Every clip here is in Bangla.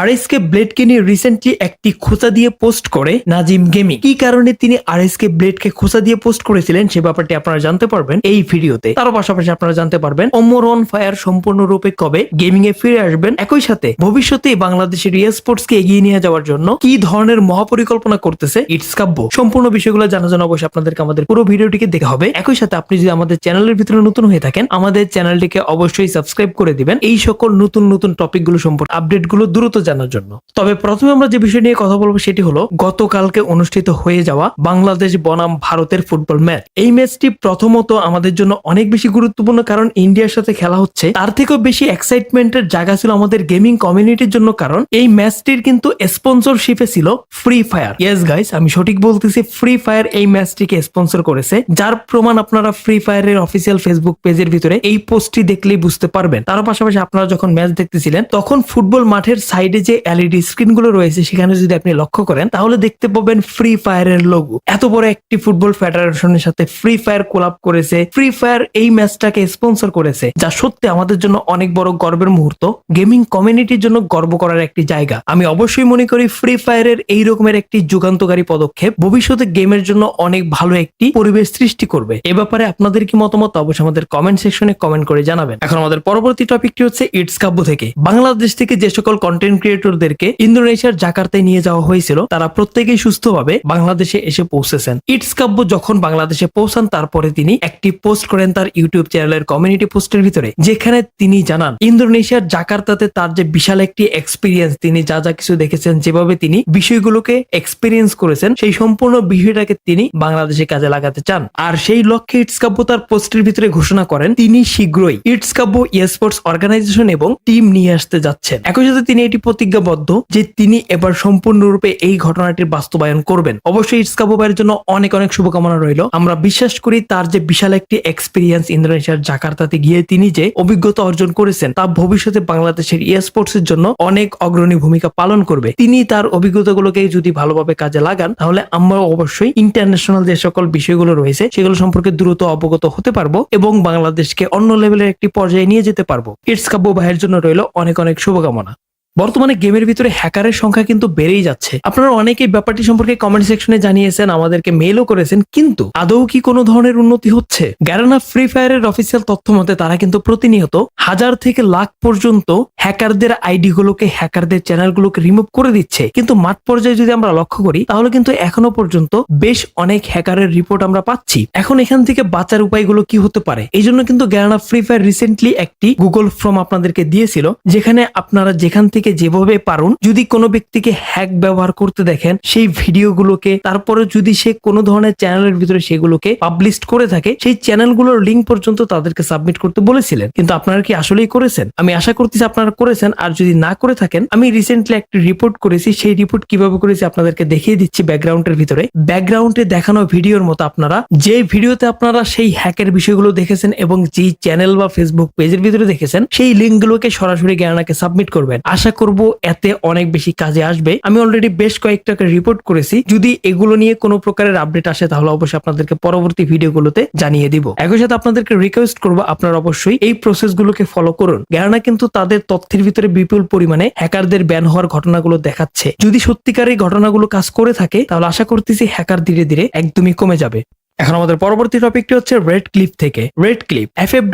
আর এস কে ব্লেডকে নিয়ে রিসেন্টলি একটি খোঁচা দিয়ে পোস্ট করে নাজিম গেমিং। কি কারণে তিনি আর এস কে ব্লেডকে খোঁচা দিয়ে পোস্ট করেছিলেন সে ব্যাপারটি আপনারা জানতে পারবেন এই ভিডিওতে। তারও পাশাপাশি আপনারা জানতে পারবেন অমর অন ফায়ার সম্পূর্ণরূপে কবে গেমিং এ ফিরে আসবেন? একই সাথে ভবিষ্যতে বাংলাদেশের ইয়ে স্পোর্টস কে এগিয়ে নিয়ে যাওয়ার জন্য কি ধরনের মহাপরিকল্পনা করতেছে ইটস কাব্য সম্পূর্ণ বিষয়গুলো জানার জন্য অবশ্যই আপনাদেরকে আমাদের পুরো ভিডিওটিকে দেখে হবে। একই সাথে আপনি যদি আমাদের চ্যানেলের ভিতরে নতুন হয়ে থাকেন, আমাদের চ্যানেলটিকে অবশ্যই সাবস্ক্রাইব করে দিবেন। এই সকল নতুন নতুন টপিকগুলো সম্পর্কে আপডেটগুলো দ্রুত জানার জন্য। তবে প্রথমে আমরা যে বিষয় নিয়ে কথা বলব সেটি হলো, গতকালকে অনুষ্ঠিত হয়ে যাওয়া বাংলাদেশ বনাম ভারতের ফুটবল ম্যাচ। এই ম্যাচটি প্রথমত আমাদের জন্য অনেক বেশি গুরুত্বপূর্ণ কারণ ইন্ডিয়ার সাথে খেলা হচ্ছে। তার থেকেও বেশি এক্সাইটমেন্টের জায়গা ছিল আমাদের গেমিং কমিউনিটির জন্য কারণ এই ম্যাচটির কিন্তু স্পন্সরশিপে ছিল ফ্রি ফায়ার ইয়েস গাইস আমি সঠিক বলতেছি ফ্রি ফায়ার এই ম্যাচটিকে স্পন্সর করেছে। যার প্রমাণ আপনারা ফ্রি ফায়ারের অফিসিয়াল ফেসবুক পেজের ভিতরে এই পোস্টটি দেখলেই বুঝতে পারবেন। তার পাশাপাশি আপনারা যখন ম্যাচ দেখতেছিলেন, তখন ফুটবল মাঠের সাইডে যে এলইডি স্ক্রিনগুলো রয়েছে, সেখানে যদি আপনি লক্ষ্য করেন, তাহলে দেখতে পাবেন ফ্রি ফায়ারের লোগো এত বড় একটি ফুটবল ফেডারেশনের সাথে ফ্রি ফায়ার কোলাপ করেছে। ফ্রি ফায়ার এই ম্যাচটাকে স্পন্সর করেছে, যা সত্যি আমাদের জন্য অনেক বড় গর্বের মুহূর্ত। গেমিং কমিউনিটির জন্য গর্ব করার একটি জায়গা। আমি অবশ্যই মনে করি ফ্রি ফায়ারের এই রকমের একটি যুগান্তকারী পদক্ষেপ ভবিষ্যতে গেমের জন্য অনেক ভালো একটি পরিবেশ সৃষ্টি করবে। এ ব্যাপারে আপনাদের কি মতামত? অবশ্যই আমাদের কমেন্ট সেকশনে কমেন্ট করে জানাবেন। এখন আমাদের পরবর্তী টপিকটি হচ্ছে ইটস কাব্য থেকে। বাংলাদেশ থেকে যে সকল কন্টেন্ট ক্রিয়েটরদেরকে ইন্দোনেশিয়ার জাকার্তায় নিয়ে যাওয়া হয়েছিল, তারা প্রত্যেকেই সুস্থভাবে বাংলাদেশে এসে পৌঁছেছেন। ইটস কাব্য যখন বাংলাদেশে পৌঁছান, তারপরে তিনি একটি পোস্ট করেন তার ইউটিউব চ্যানেলের কমিউনিটি পোস্টের ভিতরে, যেখানে তিনি জানান, ইন্দোনেশিয়ার জাকার্তাতে তার যে বিশাল একটি এক্সপিরিয়েন্স তিনি যা যা কিছু দেখেছেন, যেভাবে তিনি বিষয়গুলোকে এক্সপিরিয়েন্স করেছেন, সেই সম্পূর্ণ বিষয়টাকে তিনি বাংলাদেশে কাজে লাগাতে চান। আর সেই লক্ষ্যে ইটস কাব্য তার পোস্টের ভিতরে ঘোষণা করেন, তিনি শীঘ্রই ইটস কাব্য স্পোর্টস অর্গানাইজেশন এবং টিম নিয়ে আসতে যাচ্ছেন। একই সাথে তিনি এটি প্রতিজ্ঞাবদ্ধ যে তিনি এবার সম্পূর্ণরূপে এই ঘটনাটির বাস্তবায়ন করবেন। অবশ্যই ইটস কাব্য ভাইয়ের জন্য অনেক অনেক শুভকামনা রইল। আমরা বিশ্বাস করি তার যে বিশাল একটি এক্সপিরিয়েন্স ইন্দোনেশিয়ার জাকার্তাতে গিয়ে তিনি যে অভিজ্ঞতা অর্জন করেছেন, তা ভবিষ্যতে বাংলাদেশের ই স্পোর্টস এর জন্য অনেক অগ্রণী ভূমিকা পালন করবে। তিনি তার অভিজ্ঞতাগুলোকে যদি ভালোভাবে কাজে লাগান, তাহলে আমরা অবশ্যই ইন্টারন্যাশনাল যে সকল বিষয়গুলো রয়েছে, সেগুলো সম্পর্কে দ্রুত অবগত হতে পারব এবং বাংলাদেশকে অন্য লেভেলের একটি পর্যায়ে নিয়ে যেতে পারব। ইটস কাব্য ভাইয়ের জন্য রইল অনেক অনেক শুভকামনা। বর্তমানে গেমের ভিতরে হ্যাকারের সংখ্যা কিন্তু বেড়েই যাচ্ছে। আপনারা অনেকেই ব্যাপারটি সম্পর্কে কমেন্ট সেকশনে জানিয়েছেন, আমাদেরকে মেলও করেছেন, কিন্তু আদৌ কি কোনো ধরনের উন্নতি হচ্ছে? গ্যারানা ফ্রি ফায়ারের অফিসিয়াল তথ্য মতে তারা কিন্তু প্রতিনিয়ত হাজার থেকে লাখ পর্যন্ত হ্যাকারদের আইডি গুলোকে, হ্যাকারদের চ্যানেলগুলোকে রিমুভ করে দিচ্ছে। কিন্তু মাঠ পর্যায়ে যদি আমরা লক্ষ্য করি, তাহলে কিন্তু এখনও পর্যন্ত বেশ অনেক হ্যাকারের রিপোর্ট আমরা পাচ্ছি। এখন এখান থেকে বাঁচার উপায়গুলো কি হতে পারে? এই জন্য কিন্তু গ্যারানা ফ্রি ফায়ার রিসেন্টলি একটি গুগল ফর্ম আপনাদেরকে দিয়েছিল, যেখানে আপনারা যেখান থেকে যেভাবে পারুন, যদি কোনো ব্যক্তিকে হ্যাক ব্যবহার করতে দেখেন, সেই ভিডিওগুলোকে, তারপরে যদি সে কোনো ধরনের চ্যানেলের ভিতরে সেগুলোকে পাবলিশ করে থাকে, সেই চ্যানেলগুলোর লিঙ্ক পর্যন্ত তাদেরকে সাবমিট করতে বলেছিলেন। কিন্তু আপনারা কি আসলেই করেছেন? আমি আশা করতেছি আপনারা করেছেন, আর যদি না করে থাকেন, আমি রিসেন্টলি একটি রিপোর্ট করেছি, সেই রিপোর্ট কীভাবে করেছি আপনাদেরকে দেখিয়ে দিচ্ছি ব্যাকগ্রাউন্ডের ভিতরে। ব্যাকগ্রাউন্ডে দেখানো ভিডিওর মতো আপনারা, যে ভিডিওতে আপনারা সেই হ্যাকের বিষয়গুলো দেখেছেন এবং যেই চ্যানেল বা ফেসবুক পেজের ভিতরে দেখেছেন, সেই লিঙ্কগুলোকে সরাসরি জ্ঞানাকে সাবমিট করবেন। আশা করব, এতে অনেক বেশি কাজে আসবে। আমি অলরেডি বেশ কয়েকটাকে রিপোর্ট করেছি। যদি এগুলো নিয়ে কোনো প্রকারের আপডেট আসে, তাহলে অবশ্যই আপনাদেরকে পরবর্তী ভিডিওগুলোতে জানিয়ে দিব। একই সাথে আপনাদেরকে রিকোয়েস্ট করব, আপনারা অবশ্যই এই প্রসেসগুলোকে ফলো করুন। কেননা কিন্তু তাদের তথ্যের ভিতরে বিপুল পরিমাণে হ্যাকারদের ব্যান হওয়ার ঘটনাগুলো দেখাচ্ছে। যদি সত্যিকার এই ঘটনাগুলো কাজ করে থাকে, তাহলে আশা করতেছি হ্যাকার ধীরে ধীরে একদমই কমে যাবে। এখন আমাদের পরবর্তী টপিকটি হচ্ছে রেড ক্লিপ থেকে। Red clip F F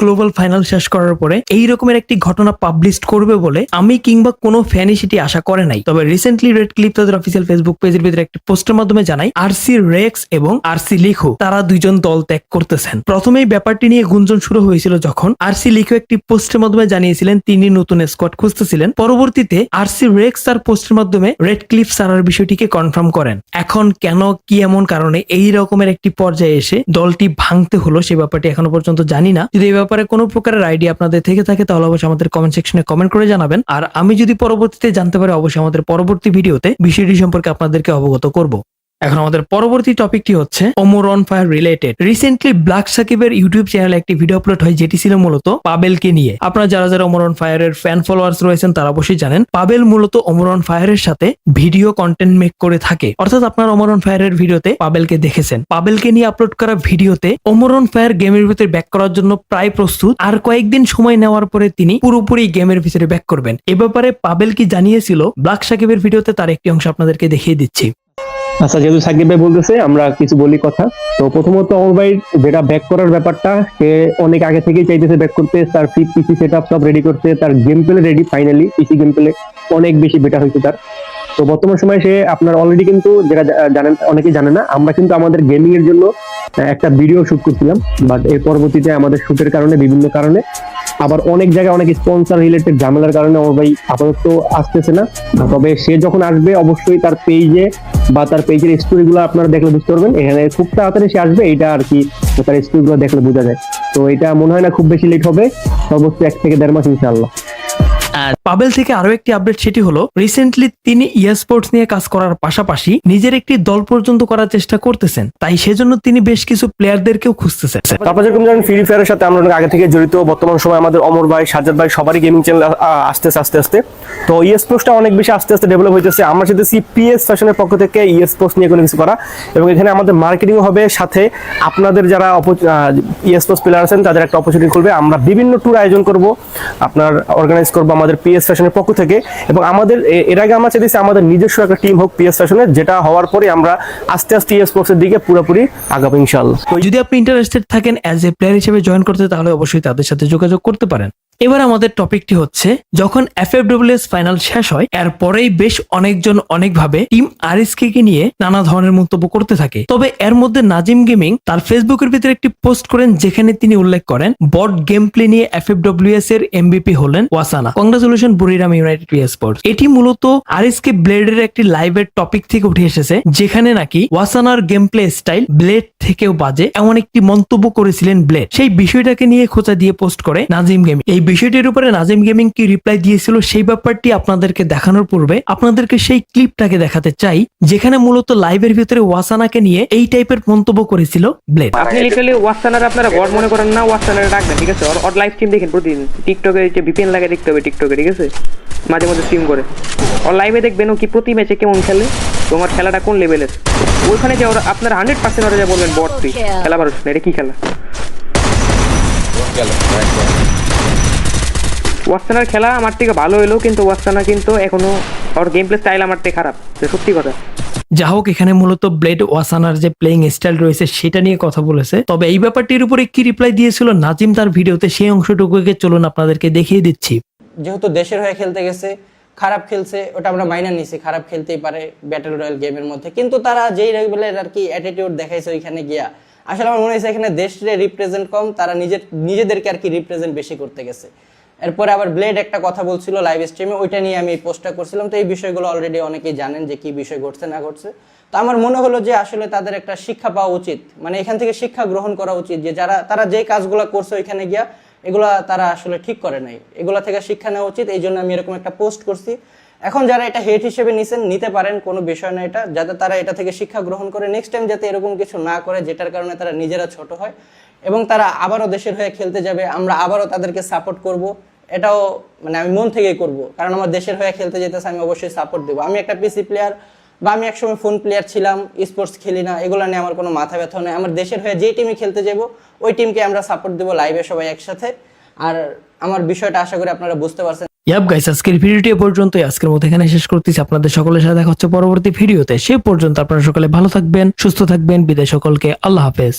global final শেষ করার পরে এই রকমের একটি ঘটনা পাবলিশ করবে বলে আমি কিংবা কোনো ফ্যানই সেটি আশা করে নাই। তবে রিসেন্টলি রেড ক্লিপ তাদের অফিসিয়াল ফেসবুক পেজের ভিতরে একটি পোস্টের মাধ্যমে জানাই আরসি রেক্স এবং আরসি লিখো তারা দুইজন দল ত্যাগ করতেছেন। প্রথমেই ব্যাপারটি নিয়ে গুঞ্জন শুরু হয়েছিল যখন আরসি লিখো একটি পোস্টের মাধ্যমে জানিয়েছিলেন তিনি নতুন স্কোয়াড খুঁজতেছিলেন। পরবর্তীতে আরসি রেক্স তার পোস্টের মাধ্যমে রেড ক্লিপ সারার বিষয়টিকে কনফার্ম করেন। এখন কেন, কি এমন কারণে এই রকমের একটি পর্যায়ে এসে দলটি ভাঙতে হলো, সে ব্যাপারটি এখনও পর্যন্ত জানি না। যদি এই ব্যাপারে কোনো প্রকারের আইডিয়া আপনাদের থেকে থাকে, তাহলে অবশ্যই আমাদের কমেন্ট সেকশনে কমেন্ট করে জানাবেন। আর আমি যদি পরবর্তীতে জানতে পারি, অবশ্যই আমাদের পরবর্তী ভিডিওতে বিষয়টি সম্পর্কে আপনাদেরকে অবগত করব। এখন আমাদের পরবর্তী টপিকটি হচ্ছে Omar on fire related. Recently black সাকিবের ইউটিউব চ্যানেলে একটি ভিডিও আপলোড হয়, যেটি ছিল মূলত পাবেলকে নিয়ে। আপনারা যারা যারা ওমর অন ফায়ারের ফ্যান ফলোয়ার্স রয়েছেন, তারা অবশ্যই জানেন, পাবেল মূলত ওমর অন ফায়ারের সাথে ভিডিও কন্টেন্ট মেক করে থাকে। অর্থাৎ আপনার ওমর অন ফায়ারের ভিডিওতে পাবেলকে দেখেছেন। পাবেলকে নিয়ে আপলোড করা ভিডিওতে ওমর অন ফায়ার গেমের ভিতরে ব্যাক করার জন্য প্রায় প্রস্তুত। আর কয়েকদিন সময় নেওয়ার পরে তিনি পুরোপুরি গেমের ভিতরে ব্যাক করবেন। এ ব্যাপারে পাবেল কি জানিয়েছিল ব্ল্যাক সাকিবের ভিডিওতে তার একটি অংশ আপনাদেরকে দেখিয়ে দিচ্ছি। আচ্ছা যেহেতু সাকিব ভাই বলতেছে, আমরা কিছু বলি কথা। তো প্রথমত অমর ভাই, যেটা ব্যাক করার ব্যাপারটা, সে অনেক আগে থেকেই চাইতেছে ব্যাক করতে, তার ফিট পিসি সেট আপ সব রেডি করতে, তার game play ready finally PC game play অনেক বেশি বেটার হয়েছে তার। তো বর্তমান সময়ে সে আপনার অলরেডি কিন্তু, যেটা জানেন, অনেকেই জানে না, আমরা কিন্তু আমাদের গেমিং এর জন্য একটা ভিডিও শুট করছিলাম। বাট এর পরবর্তীতে আমাদের শুটের কারণে, বিভিন্ন কারণে, আবার অনেক জায়গায় অনেক স্পন্সর রিলেটেড ঝামেলার কারণে আমার ভাই আপাতত আসতেছে না। তবে সে যখন আসবে, অবশ্যই তার পেজে বা তার পেজের স্টোরিগুলো আপনারা দেখলে বুঝতে পারবেন। এখানে খুব তাড়াতাড়ি সে আসবে এটা আর কি তার স্টোরিগুলো দেখলে বোঝা যায়। তো এটা মনে হয় না খুব বেশি লেট হবে, সর্বোচ্চ এক থেকে দেড় মাস ইনশাআল্লাহ। আর পাবেল থেকে আরও একটি আপডেট সেটি হলো রিসেন্টলি তিনি ইয়া স্পোর্টস নিয়ে কাজ করার পাশাপাশি নিজের একটি দল পর্যন্ত করার চেষ্টা করতেছেন। তাই সেজন্য তিনি বেশ কিছু প্লেয়ারদেরকেও খুঁজতেছেন। তারপর যেরকম জানেন ফ্রি ফায়ারের সাথে আমরা আগে থেকে জড়িত, বর্তমান সময় আমাদের অমর ভাই, সাজ্জাদ ভাই সবারই গেমিং চ্যানেল আসতেছে, আস্তে আস্তে। তো ইয়ে স্পোর্টসটা অনেক বেশি আস্তে আস্তে ডেভেলপ হইতেছে। আমরা চাইতেছি পিএস ফ্যাশনের পক্ষ থেকে ইয়ে স্পোর্টস নিয়ে কোনো কিছু করা। এবং এখানে আমাদের মার্কেটিং হবে। সাথে আপনাদের যারা ইয়ে স্পোর্টস প্লেয়ার আছেন, তাদের একটা অপরচুনিটি খুলবে। আমরা বিভিন্ন ট্যুর আয়োজন করব। আপনার অর্গানাইজ করব আমাদের পিএস ফ্যাশনের পক্ষ থেকে এবং আমাদের এর আগে আমরা চাইছি আমাদের নিজস্ব একটা টিম হোক পিএস ফ্যাশনের যেটা হওয়ার পরে আমরা আস্তে আস্তে ইএস স্পোর্টসের দিকে পুরোপুরি আগাবো ইনশাআল্লাহ। তো যদি আপনি ইন্টারেস্টেড থাকেন অ্যাজ এ প্লেয়ার হিসেবে জয়েন করতে, তাহলে অবশ্যই তাদের সাথে যোগাযোগ করতে পারেন। এবার আমাদের টপিকটি হচ্ছে, যখন এফ ফাইনাল শেষ হয় এরপরেই বেশ অনেকজন অনেকভাবে টিম আরএসকে কে নিয়ে নানা ধরনের মন্তব্য করতে থাকে। তবে এর মধ্যে নাজিম গেমিং তার ফেসবুকের ভিতরে একটি পোস্ট করেন, যেখানে তিনি উল্লেখ করেন, বট গেম প্লে নিয়ে এফ এফ এর এমবিপি হলেন Wasana. Congratulation Buriram United Sports. এটি মূলত আরএসকে ব্লেডের একটি লাইভের টপিক থেকে উঠে এসেছে, যেখানে নাকি ওয়াসানার গেম প্লে স্টাইল ব্লেড থেকেও বাজে, এমন একটি মন্তব্য করেছিলেন ব্লেড। সেই বিষয়টাকে নিয়ে খোঁচা দিয়ে পোস্ট করে নাজিম গেমিং। এই বিষয়টির উপরে নাজিম গেমিং কি রিপ্লাই দিয়েছিল সেই ব্যাপারটি আপনাদেরকে দেখানোর পূর্বে আপনাদেরকে সেই ক্লিপটাকে দেখাতে চাই যেখানে মূলত লাইভের ভিতরে ওয়াসানাকে নিয়ে এই টাইপের মন্তব্য করেছিল ব্লেড আপনি লিটারালি ওয়াস্তানার আপনারা গড মনে করেন না ওয়াস্তানারে ডাকবেন ঠিক আছে? ওর লাইভ স্ট্রিম দেখেন প্রতিদিন। টিকটকে যে ভিপিএন লাগে দেখতে হবে টিকটকে ঠিক আছে? মাঝে মাঝে স্ট্রিম করে। ওর লাইভে দেখবেন ও কি প্রতি ম্যাচে কেমন খেলে তোমার খেলাটা কোন লেভেলের ওইখানে যে ওরা আপনারা হান্ড্রেড পার্সেন্ট ওরা যা বলবেন বট তুই খেলা না এটা কি খেলা? ওয়াস্তানার খেলা আমার থেকে ভালো হইল কিন্তু ওয়াস্তানা কিন্তু এখনও ওর গেম প্লে স্টাইল আমার থেকে খারাপ সত্যি কথা। যা হোক এখানে মূলত ব্লেড ওয়াসানার যে প্লেইং স্টাইল রয়েছে সেটা নিয়ে কথা বলেছে। তবে এই ব্যাপারটির উপরে কি রিপ্লাই দিয়েছিল নাজিম তার ভিডিওতে সেই অংশটুকুকে চলুন আপনাদেরকে দেখিয়ে দিচ্ছি। যেহেতু দেশের হয়ে খেলতে গেছে খারাপ খেলছে ওটা আমরা মাইনা নিছি খারাপ খেলতেই পারে ব্যাটেল রয়্যাল গেমের মধ্যে। কিন্তু তারা যেই লেভেলের আর কি অ্যাটিটিউড দেখাইছে ওইখানে গিয়া আসলে আমার মনে হয়েছে এখানে দেশে রিপ্রেজেন্ট কম তারা নিজের নিজেদেরকে আর কি রিপ্রেজেন্ট বেশি করতে গেছে। এরপরে আবার ব্লেড একটা কথা বলছিল লাইভ স্ট্রিমে ওইটা নিয়ে আমি পোস্টটা করছিলাম। তো এই বিষয়গুলো অলরেডি অনেকেই জানেন যে কি বিষয় ঘটছে, না ঘটছে। তো আমার মনে হলো যে আসলে তাদের একটা শিক্ষা পাওয়া উচিত। মানে এখান থেকে শিক্ষা গ্রহণ করা উচিত যে যারা, তারা যে কাজগুলো করছে ওইখানে গিয়া, এগুলা তারা আসলে ঠিক করে নাই। এগুলা থেকে শিক্ষা নেওয়া উচিত। এই জন্য আমি এরকম একটা পোস্ট করছি। এখন যারা এটা হেট হিসেবে নিছেন, নিতে পারেন, কোনো বিষয় না এটা, যাতে তারা এটা থেকে শিক্ষা গ্রহণ করে নেক্সট টাইম যাতে এরকম কিছু না করে, যেটার কারণে তারা নিজেরা ছোট হয় এবং তারা আবারও দেশের হয়ে খেলতে যাবে, আমরা আবারও তাদেরকে সাপোর্ট করব। এটাও মানে আমি মন থেকেই করব। কারণ আমার দেশের হয়ে খেলতে যেতেছে, আমি অবশ্যই সাপোর্ট দেবো। আমি একটা পিসি প্লেয়ার বা আমি একসময় ফোন প্লেয়ার ছিলাম স্পোর্টস খেলি না, এগুলো নিয়ে আমার কোনো মাথা ব্যথা নেই। আমার দেশের হয়ে যেই টিমে খেলতে যাব, ওই টিমকে আমরা সাপোর্ট দেবো লাইভে সবাই একসাথে। আর আমার বিষয়টা আশা করি আপনারা বুঝতে পারছেন। ইয়াপ গাইস আজকের ভিডিওটি পর্যন্ত পর্যন্তই। আজকের মতো এখানে শেষ করতেছি। আপনাদের সকলের সাথে দেখা হচ্ছে পরবর্তী ভিডিওতে। সে পর্যন্ত আপনারা সকলে ভালো থাকবেন, সুস্থ থাকবেন। বিদায় সকলকে। আল্লাহ হাফেজ।